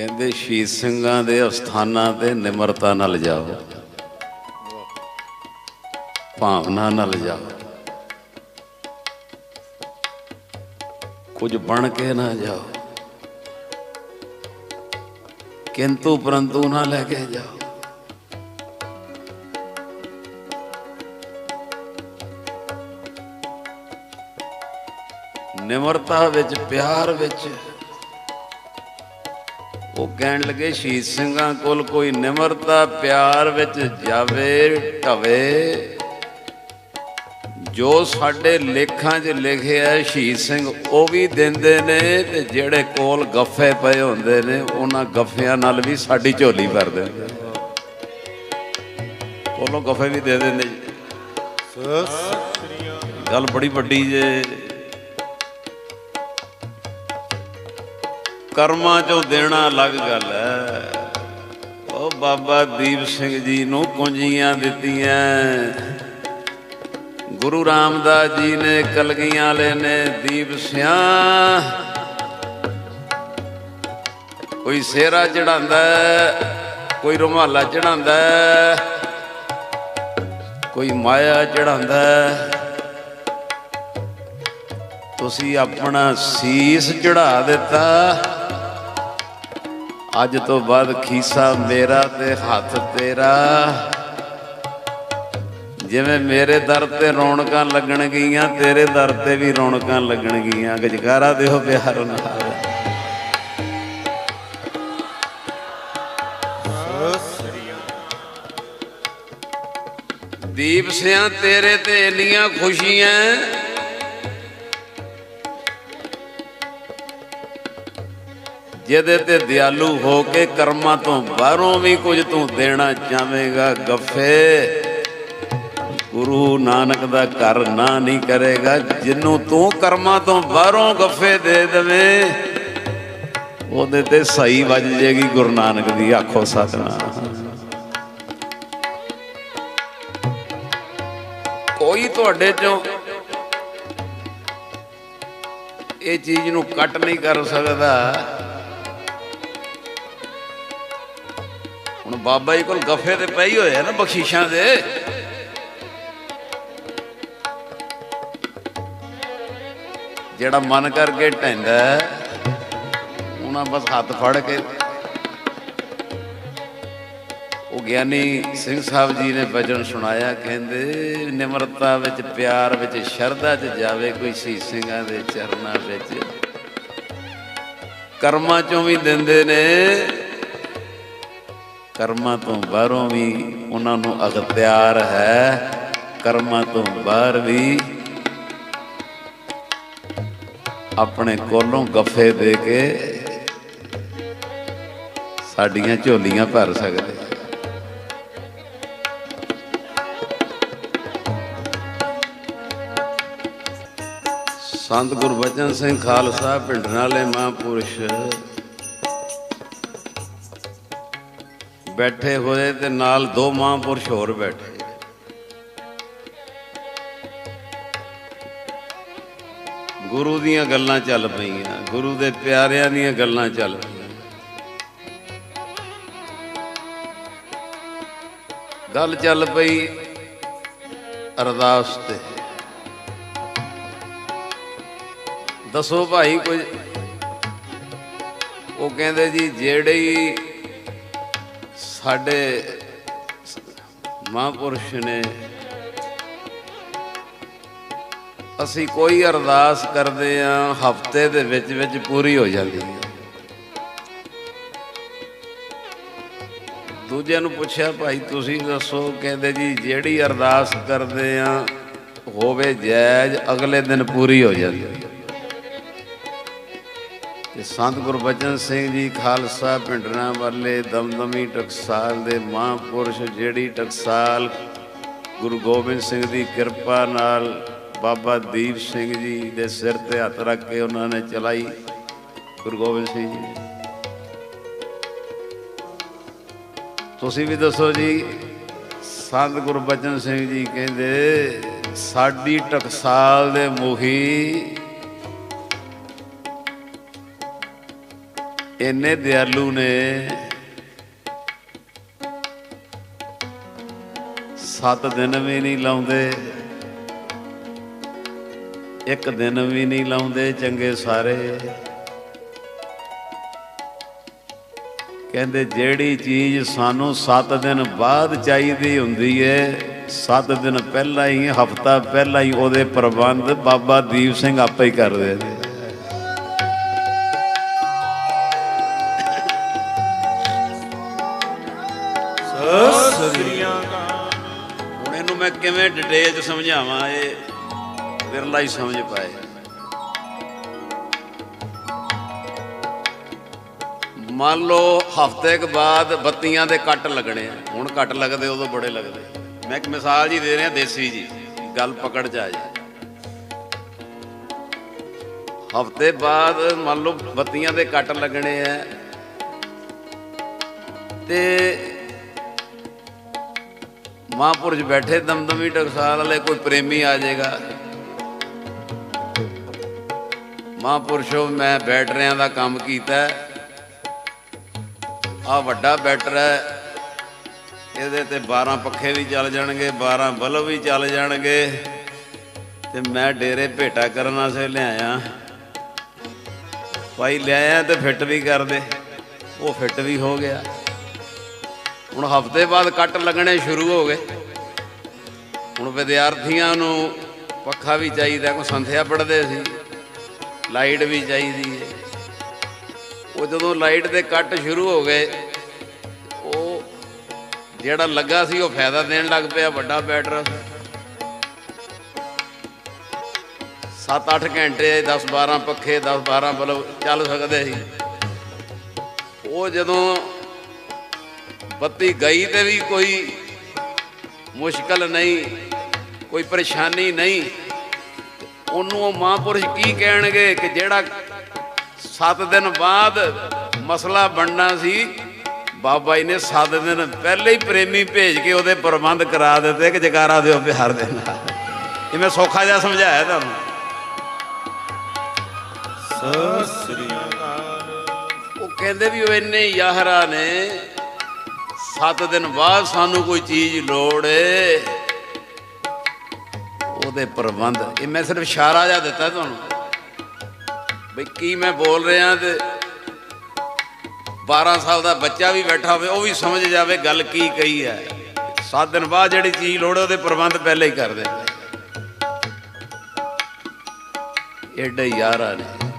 ਕਹਿੰਦੇ ਸ਼ਹੀਦ ਸਿੰਘਾਂ ਦੇ ਅਸਥਾਨਾਂ ਤੇ ਨਿਮਰਤਾ ਨਾਲ ਜਾਓ। ਭਾਵਨਾ ਨਾਲ ਜਾਓ। ਕੁਝ ਬਣ ਕੇ ਨਾ ਜਾਓ। ਕਿੰਤੂ ਪਰੰਤੂ ਨਾ ਲੈ ਕੇ ਜਾਓ। ਨਿਮਰਤਾ ਵਿੱਚ, ਪਿਆਰ ਵਿੱਚ ਉਹ ਕਹਿਣ ਲੱਗੇ ਸ਼ਹੀਦ ਸਿੰਘਾਂ ਕੋਲ ਕੋਈ ਨਿਮਰਤਾ ਪਿਆਰ ਵਿੱਚ ਜਾਵੇ ਢਵੇ। ਜੋ ਸਾਡੇ ਲੇਖਾਂ 'ਚ ਲਿਖਿਆ ਹੈ ਸ਼ਹੀਦ ਸਿੰਘ ਉਹ ਵੀ ਦਿੰਦੇ ਨੇ ਤੇ ਜਿਹੜੇ ਕੋਲ ਗੱਫੇ ਪਏ ਹੁੰਦੇ ਨੇ ਉਹਨਾਂ ਗੱਫਿਆਂ ਨਾਲ ਵੀ ਸਾਡੀ ਝੋਲੀ ਭਰ ਦਿੰਦੇ ਨੇ। ਕੋਲੋਂ ਗੱਫੇ ਵੀ ਦੇ ਦਿੰਦੇ ਜੀ। ਗੱਲ ਬੜੀ ਵੱਡੀ ਜੇ। ਕਰਮਾਂ ਚੋਂ ਦੇਣਾ ਅਲੱਗ ਗੱਲ ਹੈ ਉਹ ਬਾਬਾ ਦੀਪ ਸਿੰਘ ਜੀ ਨੂੰ ਕੁੰਜੀਆਂ ਦਿੱਤੀਆਂ। ਗੁਰੂ ਰਾਮਦਾਸ ਜੀ ਨੇ ਕਲਗੀਆਂ ਵਾਲੇ ਨੇ ਦੀਪ ਸਿਆ। ਕੋਈ ਸੇਰਾ ਚੜਾਉਂਦਾ ਕੋਈ ਰੁਮਾਲਾ ਚੜਾਉਂਦਾ ਕੋਈ ਮਾਇਆ ਚੜਾਉਂਦਾ ਤੁਸੀਂ ਆਪਣਾ ਸੀਸ ਚੜਾ ਦਿੱਤਾ। ਅੱਜ ਤੋਂ ਬਾਅਦ ਖੀਸਾ ਮੇਰਾ ਤੇ ਹੱਥ ਤੇਰਾ। ਜਿਵੇਂ ਮੇਰੇ ਦਰ ਤੇ ਰੌਣਕਾਂ ਲੱਗਣ ਗਈਆਂ, ਤੇਰੇ ਦਰ ਤੇ ਵੀ ਰੌਣਕਾਂ ਲੱਗਣ ਗਈਆਂ। ਗਜਕਾਰਾ ਦਿਓ ਪਿਆਰ ਨਾਲ। ਦੀਪ ਸਿਆਂ ਤੇਰੇ ਤੇ ਇੰਨੀਆਂ ਖੁਸ਼ੀਆਂ ਜਿਹਦੇ ਤੇ ਦਿਆਲੂ ਹੋ ਕੇ ਕਰਮਾਂ ਤੋਂ ਬਾਹਰੋਂ ਵੀ ਕੁਝ ਤੂੰ ਦੇਣਾ ਚਾਹੇਗਾ ਗੱਫੇ। ਗੁਰੂ ਨਾਨਕ ਦਾ ਘਰ ਨਾ ਨਹੀਂ ਕਰੇਗਾ, ਜਿੰਨੂੰ ਤੂੰ ਕਰਮਾਂ ਤੋਂ ਬਾਹਰੋਂ ਗੱਫੇ ਦੇ ਦੇਵੇਂ, ਉਹਦੇ ਤੇ ਸਹੀ ਵੱਜ ਜੇਗੀ ਗੁਰੂ ਨਾਨਕ ਦੀ ਆਖੋ ਸਤਨਾਮ। ਕੋਈ ਤੁਹਾਡੇ ਚੋਂ ਇਹ ਚੀਜ਼ ਨੂੰ ਕੱਟ ਨਹੀਂ ਕਰ ਸਕਦਾ। ਹੁਣ ਬਾਬਾ ਜੀ ਕੋਲ ਗੱਫੇ ਤੇ ਪਈ ਹੋਏ ਆ ਨਾ ਬਖਸ਼ੀਸ਼ਾਂ ਦੇ। ਜਿਹੜਾ ਮਨ ਕਰਕੇ ਢੈਂਦਾ ਉਹਨਾਂ ਬਸ ਹੱਥ ਫੜ ਕੇ। ਉਹ ਗਿਆਨੀ ਸਿੰਘ ਸਾਹਿਬ ਜੀ ਨੇ ਬਚਨ ਸੁਣਾਇਆ, ਕਹਿੰਦੇ, ਨਿਮਰਤਾ ਵਿੱਚ, ਪਿਆਰ ਵਿੱਚ, ਸ਼ਰਧਾ 'ਚ ਜਾਵੇ ਕੋਈ ਸੀ ਸਿੰਘਾਂ ਦੇ ਚਰਨਾਂ ਵਿੱਚ। ਕਰਮਾਂ ਚੋਂ ਵੀ ਦਿੰਦੇ ਨੇ। ਕਰਮਾਂ ਤੋਂ ਬਾਹਰੋਂ ਵੀ ਉਹਨਾਂ ਨੂੰ ਅਖਤਿਆਰ ਹੈ, ਕਰਮਾਂ ਤੋਂ ਬਾਹਰ ਵੀ ਆਪਣੇ ਕੋਲੋਂ ਗੱਫੇ ਦੇ ਕੇ ਸਾਡੀਆਂ ਝੋਲੀਆਂ ਭਰ ਸਕਦੇ। ਸੰਤ ਗੁਰਬਚਨ ਸਿੰਘ ਖਾਲਸਾ ਪਿੰਡਰਾਂ ਵਾਲੇ ਮਹਾਂਪੁਰਸ਼। ਬੈਠੇ ਹੋਏ ਤੇ ਨਾਲ ਦੋ ਮਹਾਂਪੁਰਸ਼ ਹੋਰ ਬੈਠੇ। ਗੁਰੂ ਦੀਆਂ ਗੱਲਾਂ ਚੱਲ ਪਈਆਂ, ਗੁਰੂ ਦੇ ਪਿਆਰਿਆਂ ਦੀਆਂ ਗੱਲਾਂ ਚੱਲ ਪਈਆਂ। ਗੱਲ ਚੱਲ ਪਈ ਅਰਦਾਸ ਤੇ। ਦੱਸੋ ਭਾਈ ਕੁਝ ਉਹ ਕਹਿੰਦੇ ਜੀ, ਜਿਹੜੇ ਸਾਡੇ ਮਹਾਂਪੁਰਸ਼ ਨੇ ਅਸੀਂ ਕੋਈ ਅਰਦਾਸ ਕਰਦੇ ਆ ਹਫ਼ਤੇ ਦੇ ਵਿੱਚ ਵਿੱਚ ਪੂਰੀ ਹੋ ਜਾਂਦੀ ਹੈ। ਦੂਜਿਆਂ ਨੂੰ ਪੁੱਛਿਆ, ਭਾਈ ਤੁਸੀਂ ਦੱਸੋ, ਕਹਿੰਦੇ ਜੀ, ਜਿਹੜੀ ਅਰਦਾਸ ਕਰਦੇ ਆ ਹੋਵੇ ਜਾਇਜ਼, ਅਗਲੇ ਦਿਨ ਪੂਰੀ ਹੋ ਜਾਂਦੀ ਹੈ। ਤੇ ਸੰਤ ਗੁਰਬਚਨ ਸਿੰਘ ਜੀ ਖਾਲਸਾ ਪਿੰਡਰਾਂ ਵਾਲੇ ਦਮਦਮੀ ਟਕਸਾਲ ਦੇ ਮਹਾਂਪੁਰਸ਼ ਜਿਹੜੀ ਟਕਸਾਲ ਗੁਰੂ ਗੋਬਿੰਦ ਸਿੰਘ ਦੀ ਕਿਰਪਾ ਨਾਲ ਬਾਬਾ ਦੀਪ ਸਿੰਘ ਜੀ ਦੇ ਸਿਰ ਤੇ ਹੱਥ ਰੱਖ ਕੇ ਉਹਨਾਂ ਨੇ ਚਲਾਈ। ਗੁਰੂ ਗੋਬਿੰਦ ਸਿੰਘ ਜੀ। ਤੁਸੀਂ ਵੀ ਦੱਸੋ ਜੀ, ਸੰਤ ਗੁਰਬਚਨ ਸਿੰਘ ਜੀ ਕਹਿੰਦੇ, ਸਾਡੀ ਟਕਸਾਲ ਦੇ ਮੁਖੀ ਇੰਨੇ ਦਿਆਲੂ ਨੇ। ਸੱਤ ਦਿਨ ਵੀ ਨਹੀਂ ਲਾਉਂਦੇ। ਇੱਕ ਦਿਨ ਵੀ ਨਹੀਂ ਲਾਉਂਦੇ ਚੰਗੇ ਸਾਰੇ। ਕਹਿੰਦੇ, ਜਿਹੜੀ ਚੀਜ਼ ਸਾਨੂੰ 7 ਦਿਨ ਬਾਅਦ ਚਾਹੀਦੀ ਹੁੰਦੀ ਏ 7 ਦਿਨ ਪਹਿਲਾਂ ਹੀ, ਹਫਤਾ ਪਹਿਲਾਂ ਹੀ ਉਹਦੇ ਪ੍ਰਬੰਧ ਬਾਬਾ ਦੀਪ ਸਿੰਘ ਆਪੇ ਹੀ ਕਰਦੇ ਨੇ। ਹੁਣ ਇਹਨੂੰ ਮੈਂ ਕਿਵੇਂ ਡਿਟੇਲ ਚ ਸਮਝਾਵਾਂ, ਇਹ ਵਿਰਲਾ ਹੀ ਸਮਝ ਪਾਏ। ਮੰਨ ਲਓ ਹਫ਼ਤੇ ਕੁ ਬਾਅਦ ਬੱਤੀਆਂ ਦੇ ਕੱਟ ਲੱਗਣੇ ਹੁਣ ਕੱਟ ਲੱਗਦੇ, ਉਦੋਂ ਬੜੇ ਲੱਗਦੇ। ਮੈਂ ਇੱਕ ਮਿਸਾਲ ਜੀ ਦੇ ਰਿਹਾ, ਦੇਸੀ ਜੀ। ਗੱਲ ਪਕੜ ਚ ਆ ਜੀ ਹਫ਼ਤੇ ਬਾਅਦ ਮੰਨ ਲਓ ਬੱਤੀਆਂ ਦੇ ਕੱਟ ਲੱਗਣੇ ਆ। ਤੇ ਮਹਾਂਪੁਰਸ਼ ਬੈਠੇ ਦਮਦਮੀ ਟਕਸਾਲ ਵਾਲੇ, ਕੋਈ ਪ੍ਰੇਮੀ ਆ ਜਾਏਗਾ। ਮਹਾਂਪੁਰਸ਼ੋ ਮੈਂ ਬੈਟਰਿਆਂ ਦਾ ਕੰਮ ਕੀਤਾ। ਆ ਵੱਡਾ ਬੈਟਰ ਹੈ। ਇਹਦੇ ਤੇ 12 ਪੱਖੇ ਵੀ ਚੱਲ ਜਾਣਗੇ 12 ਬਲਬ ਵੀ ਚੱਲ ਜਾਣਗੇ। ਤੇ ਮੈਂ ਡੇਰੇ ਭੇਟਾ ਕਰਨ ਵਾਸਤੇ ਲਿਆਇਆ। ਭਾਈ ਲਿਆਇਆ ਤੇ ਫਿੱਟ ਵੀ ਕਰ ਦੇ। ਉਹ ਫਿੱਟ ਵੀ ਹੋ ਗਿਆ। ਹੁਣ ਹਫ਼ਤੇ ਬਾਅਦ ਕੱਟ ਲੱਗਣੇ ਸ਼ੁਰੂ ਹੋ ਗਏ। ਹੁਣ ਵਿਦਿਆਰਥੀਆਂ ਨੂੰ ਪੱਖਾ ਵੀ ਚਾਹੀਦਾ, ਕੋਈ ਸੰਥਿਆ ਪੜ੍ਹਦੇ ਸੀ, ਲਾਈਟ ਵੀ ਚਾਹੀਦੀ ਹੈ ਉਹ ਜਦੋਂ ਲਾਈਟ ਦੇ ਕੱਟ ਸ਼ੁਰੂ ਹੋ ਗਏ, ਉਹ ਜਿਹੜਾ ਲੱਗਾ ਸੀ, ਉਹ ਫਾਇਦਾ ਦੇਣ ਲੱਗ ਪਿਆ, ਵੱਡਾ ਬੈਟਰ। 7-8 ਘੰਟੇ 10-12 ਪੱਖੇ 10-12 ਬਲਬ ਚੱਲ ਸਕਦੇ ਸੀ। ਉਹ ਜਦੋਂ ਬੱਤੀ ਗਈ ਤੇ ਵੀ ਕੋਈ ਮੁਸ਼ਕਲ ਨਹੀਂ ਕੋਈ ਪਰੇਸ਼ਾਨੀ ਨਹੀਂ। ਉਹਨੂੰ ਉਹ ਮਹਾਂਪੁਰਸ਼ ਕੀ ਕਹਿਣਗੇ ਕਿ ਜਿਹੜਾ 7 ਦਿਨ ਬਾਅਦ ਮਸਲਾ ਬਣਨਾ ਸੀ ਬਾਬਾ ਜੀ ਨੇ 7 ਦਿਨ ਪਹਿਲੇ ਹੀ ਪ੍ਰੇਮੀ ਭੇਜ ਕੇ ਉਹਦੇ ਪ੍ਰਬੰਧ ਕਰਾ ਦਿੱਤੇ ਕਿ ਜਕਾਰਾ ਦਿਓ ਪਿਆਰ ਦੇ ਨਾਲ। ਇਹ ਮੈਂ ਸੌਖਾ ਜਿਹਾ ਸਮਝਾਇਆ ਤੁਹਾਨੂੰ। ਉਹ ਕਹਿੰਦੇ ਵੀ ਉਹ ਇੰਨੇ ਯਾਹਰਾ ਨੇ 7 ਦਿਨ ਬਾਅਦ ਸਾਨੂੰ ਕੋਈ ਚੀਜ਼ ਲੋੜ ਏ। ਉਹਦੇ ਪ੍ਰਬੰਧ। ਇਹ ਮੈਂ ਸਿਰਫ ਇਸ਼ਾਰਾ ਜਿਹਾ ਦਿੱਤਾ ਤੁਹਾਨੂੰ। ਬਈ ਕੀ ਮੈਂ ਬੋਲ ਰਿਹਾ ਤੇ 12 ਸਾਲ ਦਾ ਬੱਚਾ ਵੀ ਬੈਠਾ ਹੋਵੇ, ਉਹ ਵੀ ਸਮਝ ਜਾਵੇ ਗੱਲ ਕੀ ਕਹੀ ਹੈ। 7 ਦਿਨ ਬਾਅਦ ਜਿਹੜੀ ਚੀਜ਼ ਲੋੜ ਉਹਦੇ ਪ੍ਰਬੰਧ ਪਹਿਲੇ ਹੀ ਕਰ ਦੇ। ਏਡੇ ਯਾਰਾ ਨੇ।